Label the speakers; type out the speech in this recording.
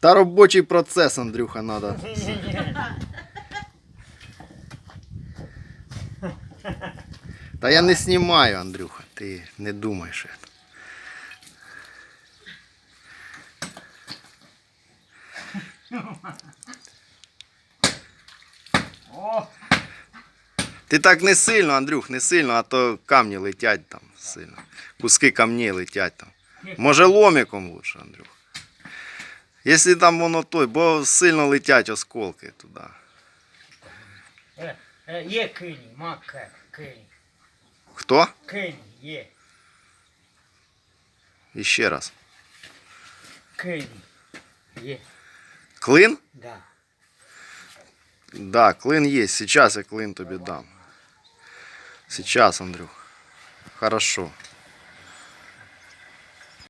Speaker 1: Та робочий процес, Андрюха, надо. Та я не знімаю, Андрюха, ти не думай, що. Ти так не сильно, Андрюх, не сильно, а то камні летять там сильно. Куски камней летять там. Може ломиком лучше, Андрюх. Якщо там воно той, бо сильно летять осколки туди.
Speaker 2: е, е, є кинь, мака, кинь.
Speaker 1: Хто?
Speaker 2: Кинь, є,
Speaker 1: І ще раз.
Speaker 2: кинь. Є,
Speaker 1: Клин?
Speaker 2: да.
Speaker 1: Да, клин є. Сейчас я клин тобі дам. Сейчас, Андрюх. Хорошо.